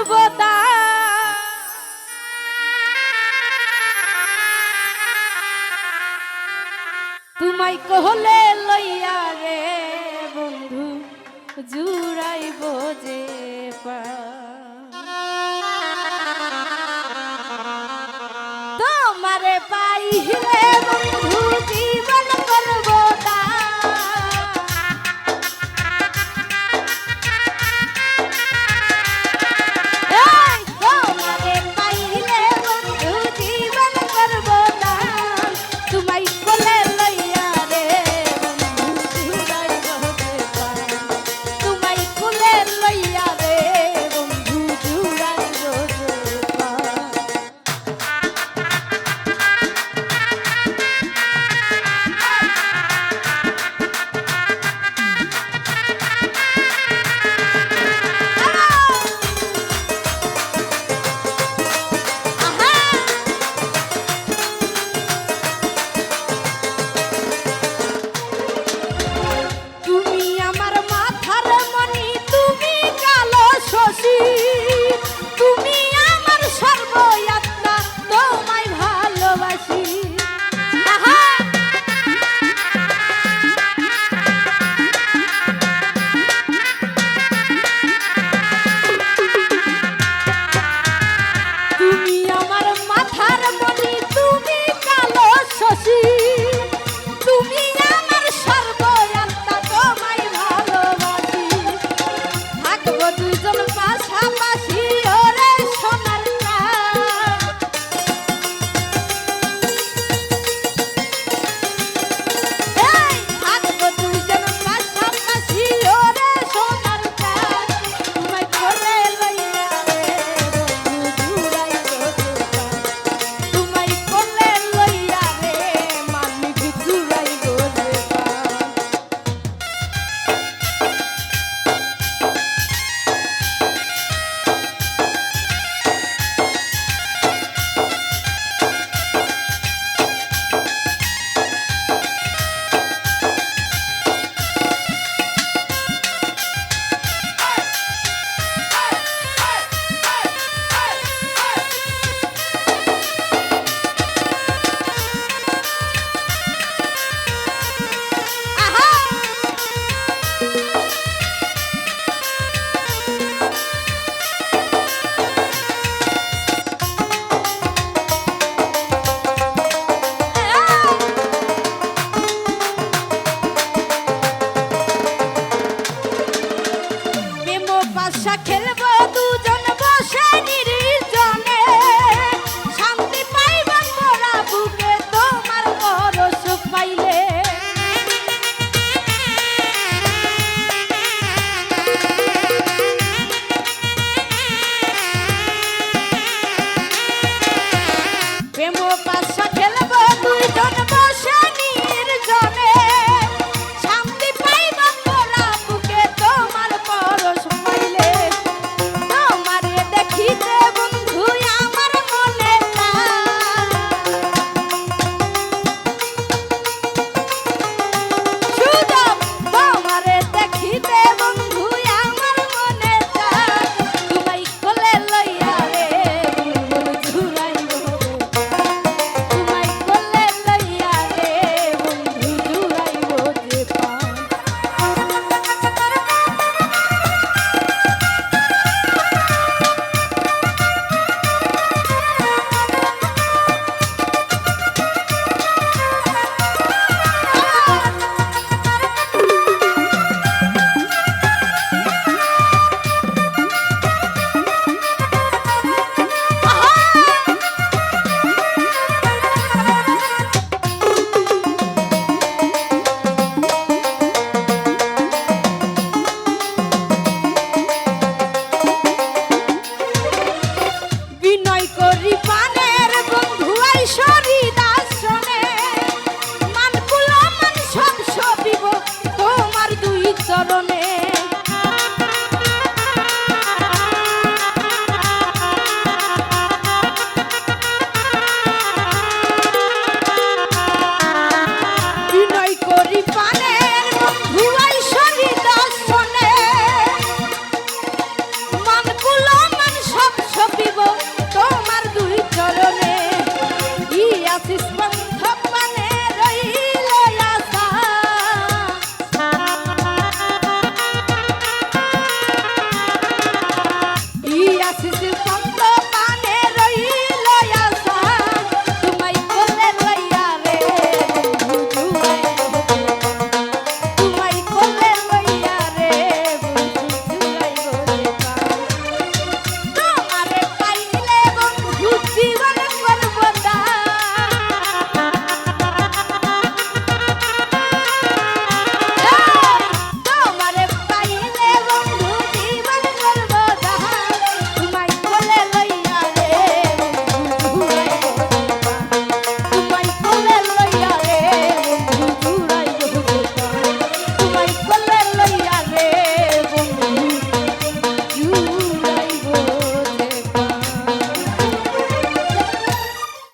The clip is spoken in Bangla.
সর্বদা তোমায় কহলে লইয়া রে বন্ধু জুড়াই যে পা। তোমারে পাই বন্ধু খেলব দুজন। কাছে